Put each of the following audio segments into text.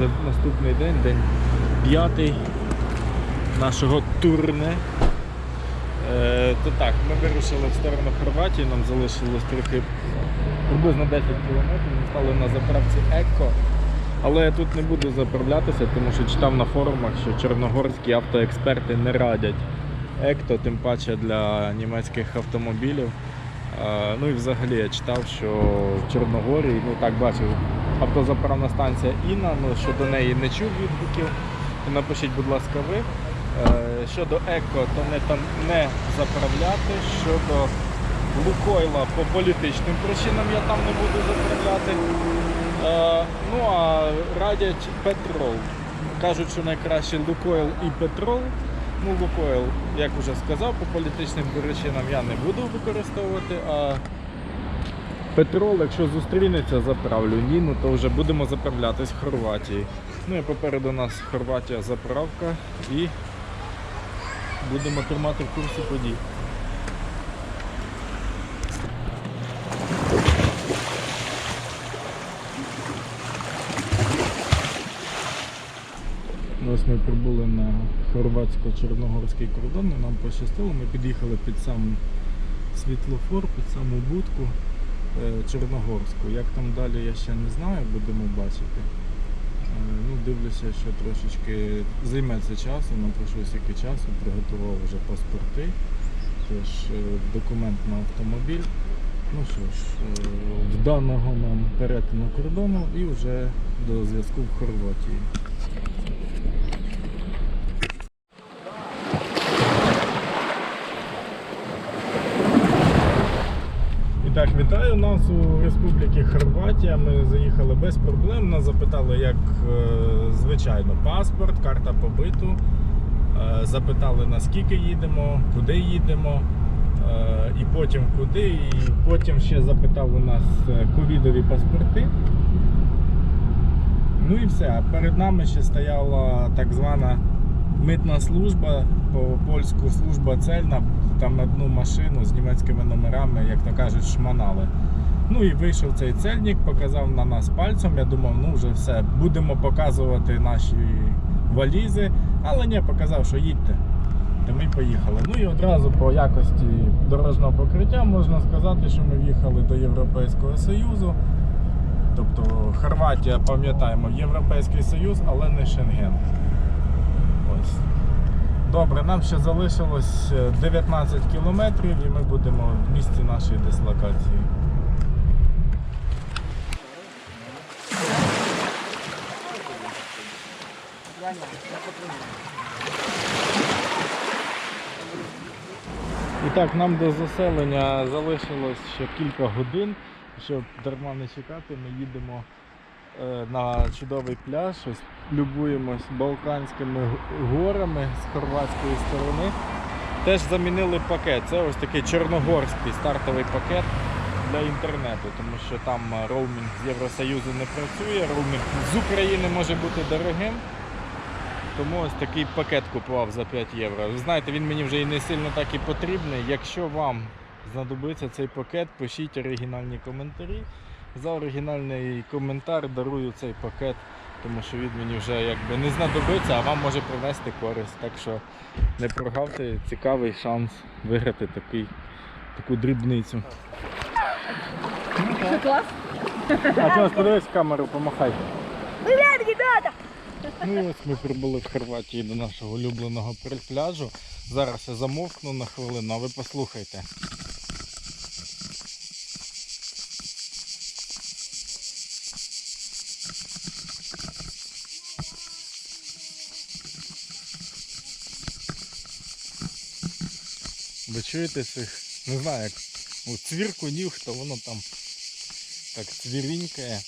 вже наступний день, день п'ятий нашого турне. Е, то так, ми вирушили в сторону Хорватії, нам залишилось трохи приблизно 10 кілометрів. Ми стали на заправці Еко. Але я тут не буду заправлятися, тому що читав на форумах, що чорногорські автоексперти не радять Екто, тим паче для німецьких автомобілів. Е, Ну і взагалі я читав, що в Чорногорії, ну так бачив, автозаправна станція Іна, ну щодо неї не чув відгуків. Напишіть, будь ласка, ви. Е, Щодо Еко, то не там не заправляти. Щодо Лукойла по політичним причинам я там не буду заправляти. Е, Ну а радять Петрол. Кажуть, що найкраще Лукойл і Петрол. Ну, Лукойл, як вже сказав, по політичним причинам я не буду використовувати, а Петрол, якщо зустрінеться, заправлю. Ні, ну то вже будемо заправлятись в Хорватії. Ну і попереду нас Хорватія заправка і будемо тримати в курсі подій. Ось ми прибули на хорватсько-чорногорський кордон, нам пощастило, ми під'їхали під сам світлофор, під саму будку Чорногорську. Як там далі я ще не знаю, будемо бачити. Е, Ну, дивлюся, що трошечки займе це часу, напрошу скільки часу, приготував вже паспорти, теж е, документ на автомобіль. Ну що ж, е, в даного нам перетину кордону і вже до зв'язку в Хорватії. І так, вітаю нас у Республіки Хорватія. Ми заїхали без проблем. Нас запитали, як е, звичайно, паспорт, карта побиту. Е, Запитали наскільки їдемо, куди їдемо, е, і потім куди. І потім ще запитав у нас ковідові паспорти. Ну і все. Перед нами ще стояла так звана митна служба, по польську служба цельна, там одну машину з німецькими номерами, як то кажуть, шманали. Ну і вийшов цей цельник, показав на нас пальцем. Я думав, ну вже все, будемо показувати наші валізи. Але ні, показав, що їдьте. Та ми поїхали. Ну і одразу по якості дорожнього покриття можна сказати, що ми в'їхали до Європейського Союзу. Тобто Хорватія, пам'ятаємо, Європейський Союз, але не Шенген. Ось. Добре, нам ще залишилось е, 19 кілометрів і ми будемо в місці нашої дислокації. І так, нам до заселення залишилось ще кілька годин. Щоб дарма не чекати, ми їдемо е, на чудовий пляж, ось любуємось Балканськими горами з хорватської сторони. Теж замінили пакет. Це ось такий чорногорський стартовий пакет для інтернету, тому що там е, роумінг з Євросоюзу не працює, роумінг з України може бути дорогим. Тому ось такий пакет купував за 5 євро. Ви знаєте, він мені вже і не сильно так і потрібний. Якщо вам знадобиться цей пакет, пишіть оригінальні коментарі. За оригінальний коментар дарую цей пакет, тому що він мені вже якби не знадобиться, а вам може принести користь. Так що не прогавте цікавий шанс виграти такий, таку дрібницю. Класс. А чого подивись камеру, помахай. Ну ось ми прибули в Хорватії до нашого улюбленого пляжу. Зараз я замовкну на хвилину, а ви послухайте. Ви чуєте цих, не знаю, як у цвірку то воно там так цвірінькає.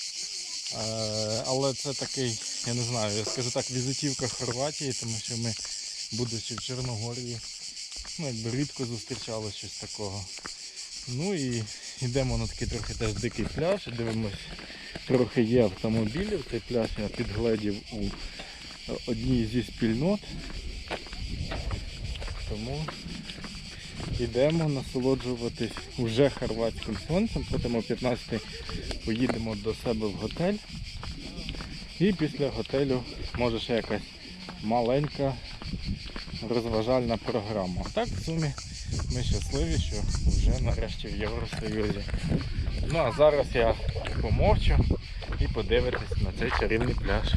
Е, Але це такий, я не знаю, я скажу так, візитівка Хорватії, тому що ми, будучи в Чорногорії, ну якби рідко зустрічали щось такого. Ну і йдемо на такий трохи теж дикий пляж, дивимось, трохи є автомобілів. Цей пляж я підгледів у одній зі спільнот. Тому йдемо насолоджуватись уже хорватським сонцем, потім о 15 поїдемо до себе в готель І після готелю може ще якась маленька розважальна програма. Так, в сумі ми щасливі, що вже нарешті в Євросоюзі. Ну а зараз я помовчу і подивитись на цей чарівний пляж.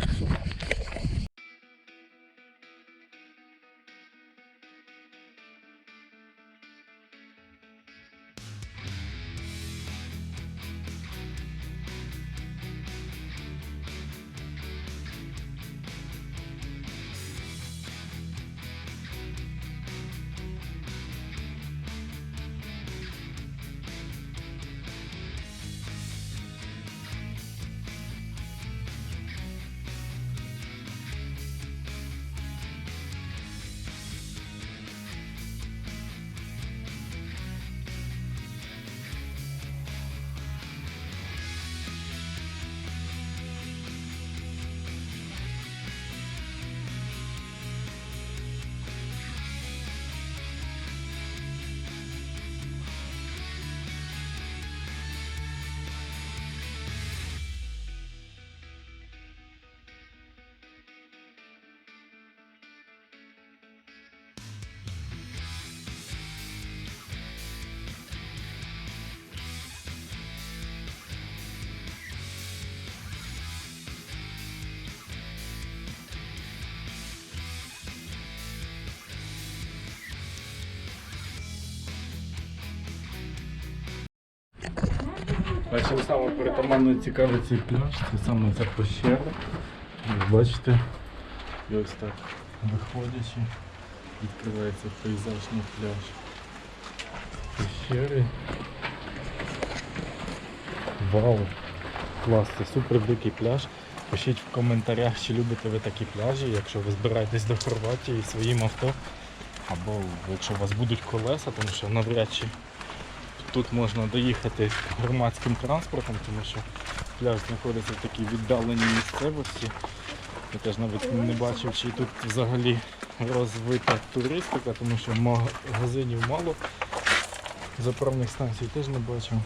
Бачимо саме притаманно цікавий цей пляж, це саме ця пещера. Як бачите, і ось так виходячи, відкривається пейзажний пляж пещери. Вау! Клас, це супер дикий пляж. Пишіть в коментарях, чи любите ви такі пляжі, якщо ви збираєтесь до Хорватії своїм авто. Або якщо у вас будуть колеса, тому що навряд чи тут можна доїхати громадським транспортом, тому що пляж знаходиться в такій віддаленій місцевості. Я теж навіть не бачив, чи тут взагалі розвита туристика, тому що магазинів мало. Заправних станцій теж не бачив.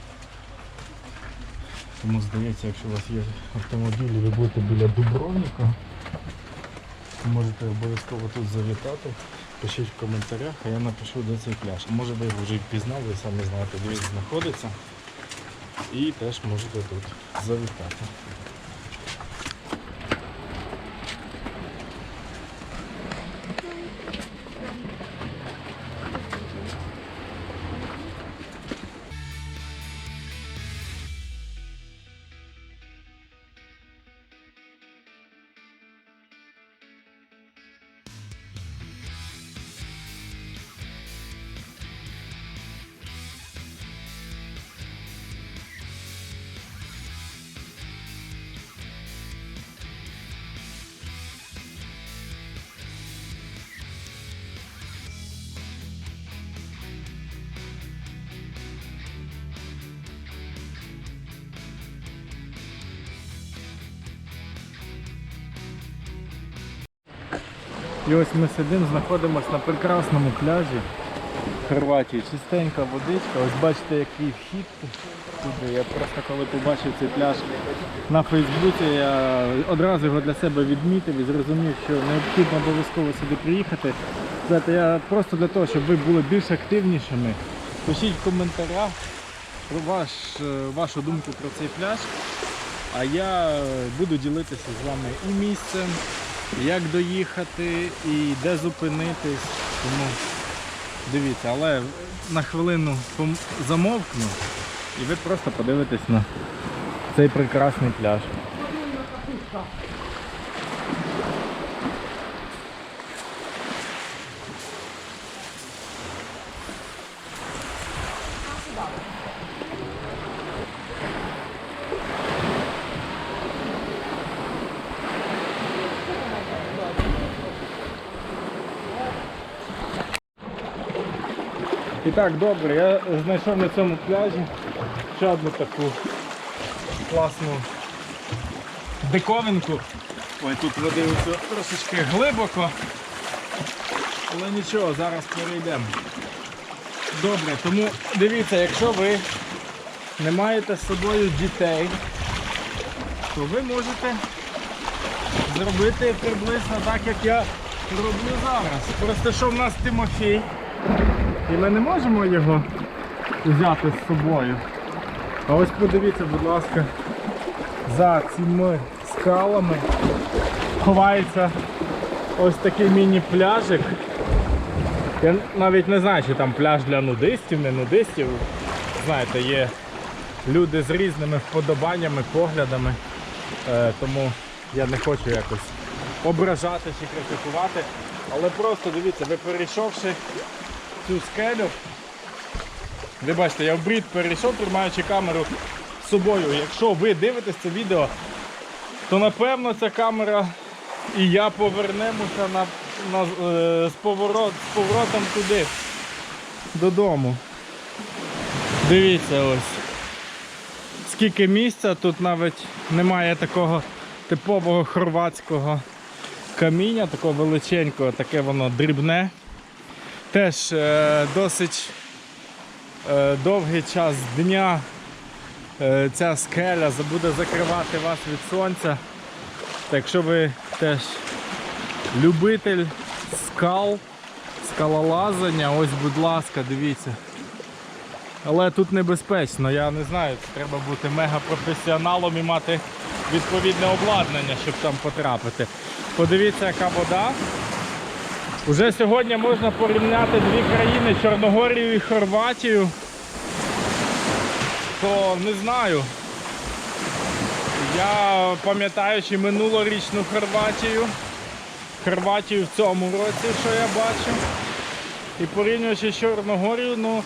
Тому здається, якщо у вас є автомобіль і ви будете біля Дубровника, можете обов'язково тут завітати. Пишіть в коментарях, а я напишу, де цей пляж. Може ви його вже впізнали, самі знаєте, де він знаходиться. І теж можете тут завітати. І ось ми сидимо, знаходимося на прекрасному пляжі Хорватії. Чистенька водичка. Ось бачите, який вхід туди. Я просто коли побачив цей пляж на Фейсбуці, я одразу його для себе відмітив і зрозумів, що необхідно обов'язково сюди приїхати. Знаєте, я просто для того, щоб ви були більш активнішими. Пишіть в коментарях про ваш, е, вашу думку про цей пляж. А я буду ділитися з вами і місцем, як доїхати, і де зупинитись. Тому дивіться, але на хвилину замовкну і ви просто подивитесь на цей прекрасний пляж. Так, добре, я знайшов на цьому пляжі ще одну таку класну диковинку. Ой, тут води трошечки глибоко. Але нічого, зараз перейдемо. Добре, тому дивіться, якщо ви не маєте з собою дітей, то ви можете зробити приблизно так, як я роблю зараз. Просто що в нас Тимофій, і ми не можемо його взяти з собою. А ось подивіться, будь ласка, за цими скалами ховається ось такий міні-пляжик. Я навіть не знаю, чи там пляж для нудистів, не нудистів. Знаєте, є люди з різними вподобаннями, поглядами. Е, тому я не хочу якось ображати чи критикувати. Але просто дивіться, ви перейшовши цю скелю, ви бачите, я в брід перейшов, тримаючи камеру з собою. Якщо ви дивитесь це відео, то напевно ця камера і я повернемося на, на, е, з, поворот, з поворотом туди, додому. Дивіться ось. Скільки місця, тут навіть немає такого типового хорватського каміння, такого величенького, таке воно дрібне. Теж е, досить е, довгий час дня е, ця скеля буде закривати вас від сонця. Так, якщо ви теж любитель скал, скалолазання, ось будь ласка, дивіться. Але тут небезпечно, я не знаю, треба бути мегапрофесіоналом і мати відповідне обладнання, щоб там потрапити. Подивіться, яка вода. Уже сьогодні можна порівняти дві країни Чорногорію і Хорватію. То не знаю. Я пам'ятаючи минулорічну Хорватію. Хорватію в цьому році, що я бачу. І порівнюючи Чорногорію, ну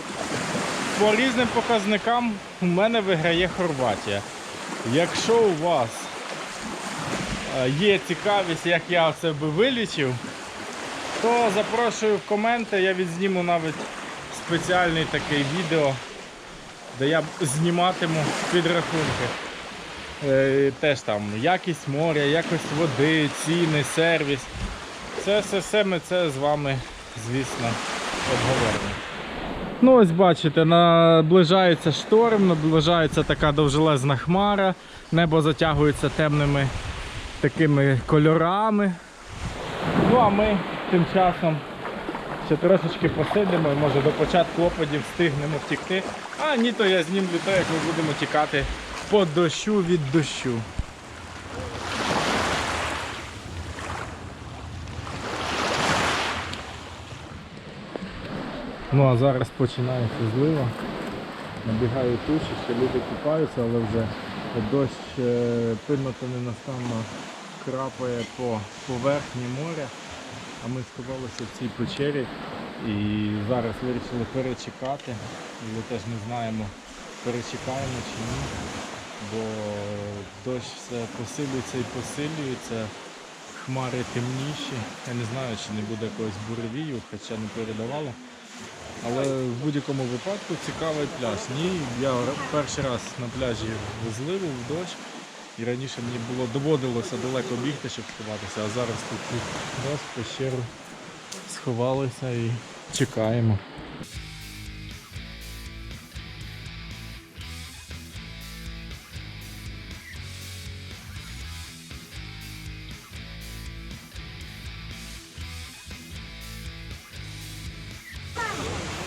по різним показникам у мене виграє Хорватія. Якщо у вас е, є цікавість, як я це би вилічив, то запрошую в коменти, я відзніму навіть спеціальний такий відео, де я зніматиму підрахунки. Е, Теж там якість моря, якість води, ціни, сервіс. Це все, все ми це з вами, звісно, обговоримо. Ну ось бачите, наближається шторм, наближається така довжелезна хмара, небо затягується темними такими кольорами. Ну а ми тим часом ще трошечки посидимо може до початку опадів встигнемо втікти. А ні, то я знімлю те, як ми будемо тікати по дощу від дощу. Ну а зараз починається злива. Набігають тучі, ще люди купаються, але вже дощ е, пильно-то ненастанно крапає по поверхні моря. А ми сховалися в цій печері і зараз вирішили перечекати. Ми теж не знаємо, перечекаємо чи ні, бо дощ все посилюється і посилюється, хмари темніші. Я не знаю, чи не буде якогось буревію, хоча не передавали. Але в будь-якому випадку цікавий пляж. Ні, я перший раз на пляжі в зливу, в дощ. І раніше мені було доводилося далеко бігти, щоб сховатися, а зараз тут раз в пещеру сховалися і чекаємо.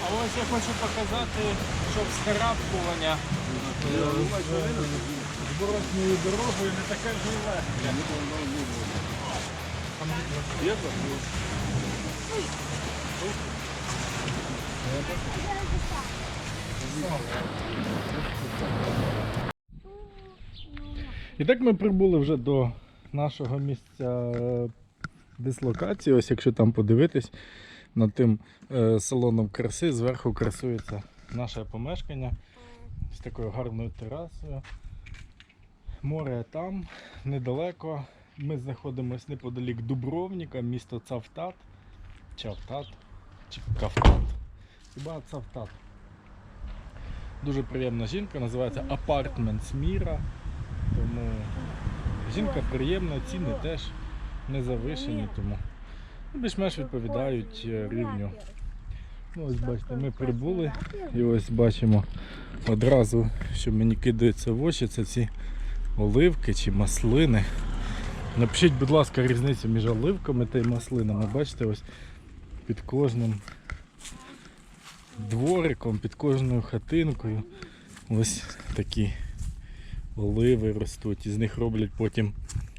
А ось я хочу показати, що вскарабкування зворотньою дорогою не таке вже й легке. Є? І так ми прибули вже до нашого місця е, дислокації. Ось якщо там подивитись над тим е, салоном краси, зверху красується наше помешкання з такою гарною терасою. Море там, недалеко. Ми знаходимося неподалік Дубровніка, місто Цавтат. Чавтат чи Кавтат. Хіба Цавтат. Дуже приємна жінка, називається Апартментс Міра. Тому жінка приємна, ціни теж не завишені, тому більш-менш відповідають е, рівню. Ну, ось бачите, ми прибули і ось бачимо одразу, що мені кидається в очі, це ці оливки чи маслини. Напишіть, будь ласка, різницю між оливками та маслинами. Бачите, ось під кожним двориком, під кожною хатинкою ось такі оливи ростуть. Із них роблять потім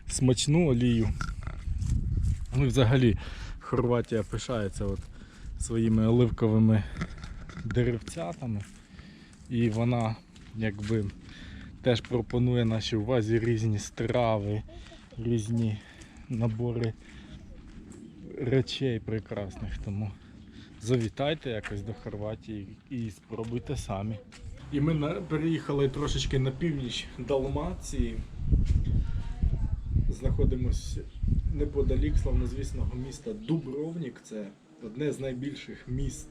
смачну олію. Ну і взагалі Хорватія пишається от своїми оливковими деревцятами. І вона якби теж пропонує нашій увазі різні страви, різні набори речей прекрасних. Тому завітайте якось до Хорватії і спробуйте самі. І ми переїхали трошечки на північ Далмації. Знаходимося неподалік славнозвісного міста Дубровнік. Це одне з найбільших міст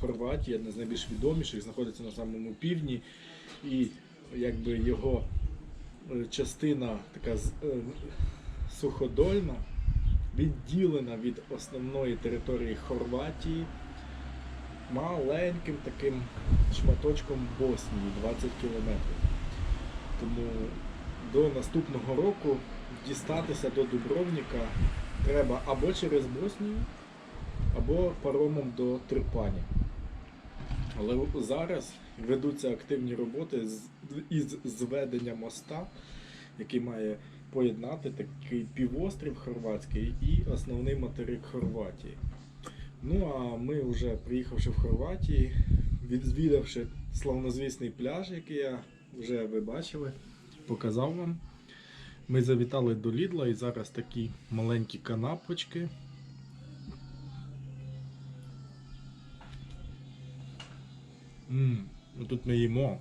Хорватії, одне з найбільш відоміших, знаходиться на самому півдні. І якби його е, частина така е, суходольна, відділена від основної території Хорватії маленьким таким шматочком Боснії 20 кілометрів. Тому до наступного року дістатися до Дубровніка треба або через Боснію, або паромом до Трипані. Але зараз ведуться активні роботи з- із зведення моста, який має поєднати такий півострів хорватський і основний материк Хорватії. Ну а ми вже приїхавши в Хорватії, відвідавши славнозвісний пляж, який я вже ви бачили, показав вам. Ми завітали до Лідла і зараз такі маленькі канапочки. М, ну тут ми їмо.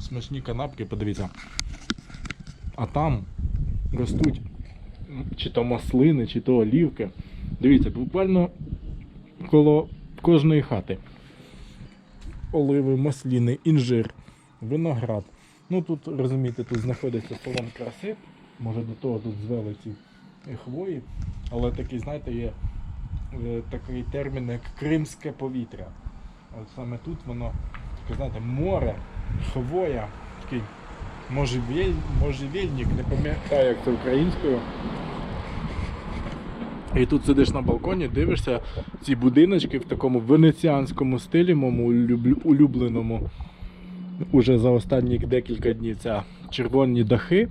Смачні канапки, подивіться. А там ростуть чи то маслини, чи то олівки. Дивіться, буквально коло кожної хати. Оливи, масліни, інжир, виноград. Ну тут, розумієте, тут знаходиться салон краси. Може до того тут звели ці хвої. Але такий, знаєте, є е, такий термін, як кримське повітря. От саме тут воно, таке, знаєте, море, хвоя, такий можжевель, можжевельник, не пам'ятаю, як це українською. І тут сидиш на балконі, дивишся ці будиночки в такому венеціанському стилі, моєму улюбленому. Уже за останні декілька днів ця червоні дахи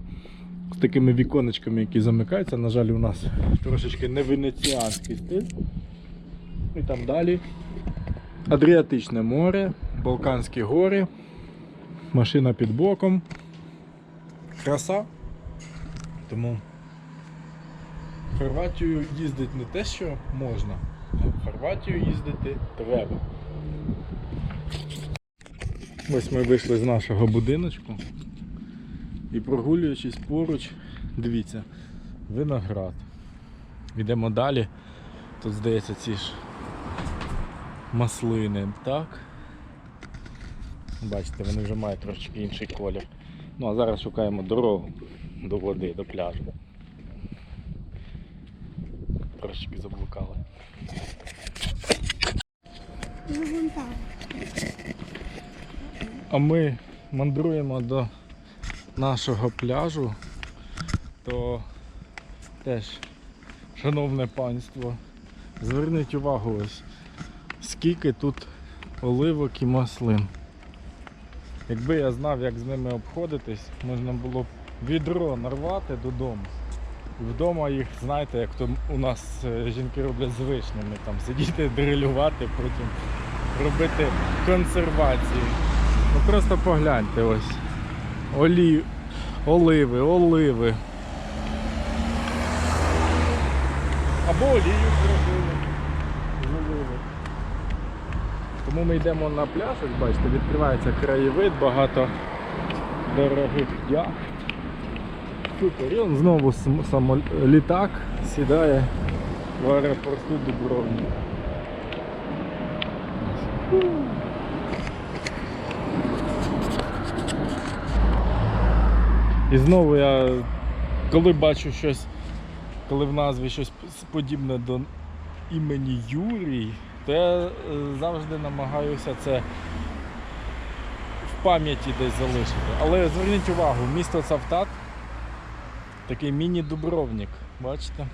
з такими віконечками, які замикаються. На жаль, у нас трошечки не венеціанський стиль. І там далі. Адріатичне море, Балканські гори, машина під боком. Краса. Тому в Хорватію їздити не те, що можна, а в Хорватію їздити треба. Ось ми вийшли з нашого будиночку і прогулюючись поруч, дивіться, виноград. Йдемо далі. Тут здається ці ж маслини, так? Бачите, вони вже мають трошечки інший колір. Ну а зараз шукаємо дорогу до води, до пляжу. Трошечки заблукали. А ми мандруємо до нашого пляжу, то теж, шановне панство, зверніть увагу ось, скільки тут оливок і маслин. Якби я знав, як з ними обходитись, можна було б відро нарвати додому. Вдома їх, знаєте, як то у нас е, жінки роблять з вишнями, там сидіти, дрилювати, потім робити консервації. Ну просто погляньте ось. Олі... Оливи, оливи. Або олію зробили. з оливи. Тому ми йдемо на пляж, ось бачите, відкривається краєвид, багато дорогих яхт. Супер, і он знову літак сідає в аеропорту Дубровник. І знову я, коли бачу щось, коли в назві щось подібне до імені Юрій, то я е, завжди намагаюся це в пам'яті десь залишити. Але зверніть увагу, місто Цавтат Такий міні-дубровник, бачите?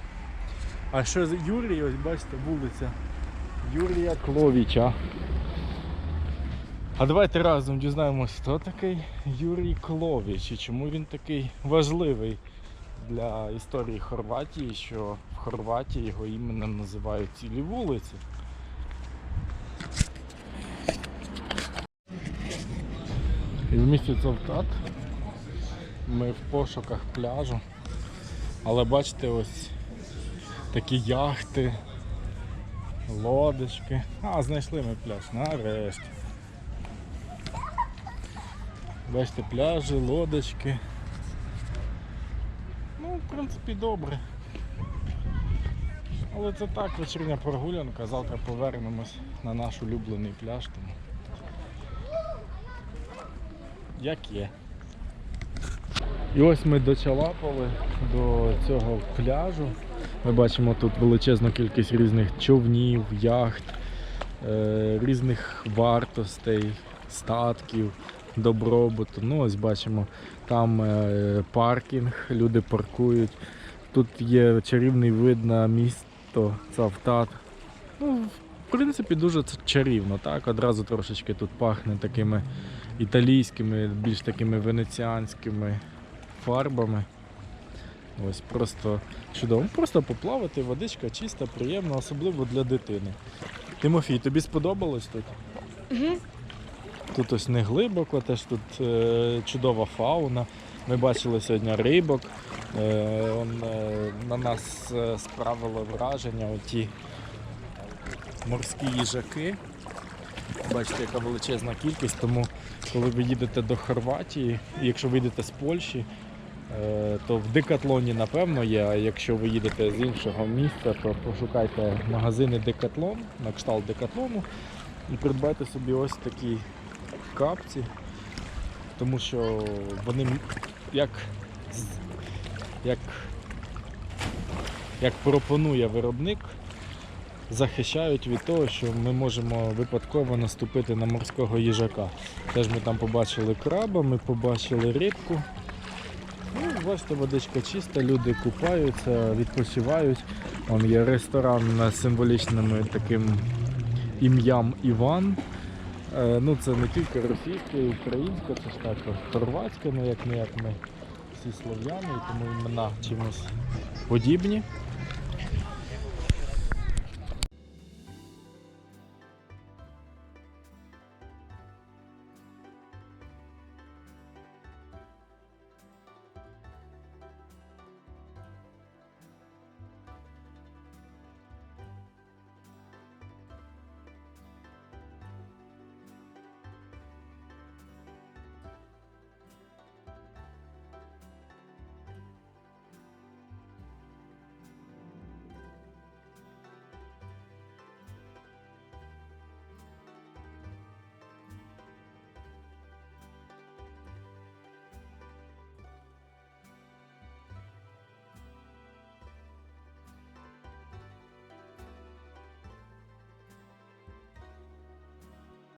А що з Юрій, ось бачите, вулиця Юрія Кловіча. А давайте разом дізнаємося, хто такий Юрій Кловіч і чому він такий важливий для історії Хорватії, що в Хорватії його іменем називають цілі вулиці. І в місті Цовтат ми в пошуках пляжу. Але бачите, ось такі яхти, лодочки. А, знайшли ми пляж, нарешті. Бачите, пляжі, лодочки. Ну, в принципі, добре. Але це так, вечірня прогулянка. Завтра повернемось на наш улюблений пляж. Тому як є. І ось ми дочалапали до цього пляжу. Ми бачимо тут величезну кількість різних човнів, яхт, е, різних вартостей, статків, добробуту. Ну, ось бачимо, там е, паркінг, люди паркують. Тут є чарівний вид на місто Цавтат. Ну, принципі, дуже чарівно, так? Одразу трошечки тут пахне такими італійськими, більш такими венеціанськими фарбами. Ось просто чудово. Просто поплавати, водичка чиста, приємна, особливо для дитини. Тимофій, тобі сподобалось тут? Угу. Тут ось не глибоко, теж тут е, чудова фауна. Ми бачили сьогодні рибок. Е, он, е, на нас е, справило враження оті морські їжаки. Бачите, яка величезна кількість, тому коли ви їдете до Хорватії, якщо ви йдете з Польщі, е, то в Декатлоні напевно є, а якщо ви їдете з іншого міста, то пошукайте магазини Декатлон, на кшталт Декатлону, і придбайте собі ось такі капці, тому що вони як, як, як пропонує виробник, захищають від того, що ми можемо випадково наступити на морського їжака. Теж ми там побачили краба, ми побачили рибку. Ну, бачите, водичка чиста, люди купаються, відпочивають. Вон є ресторан з символічним таким ім'ям Іван. Е, Ну, це не тільки російське, і українське, це ж також хорватське, ну як не як ми всі слов'яни, тому імена чимось подібні.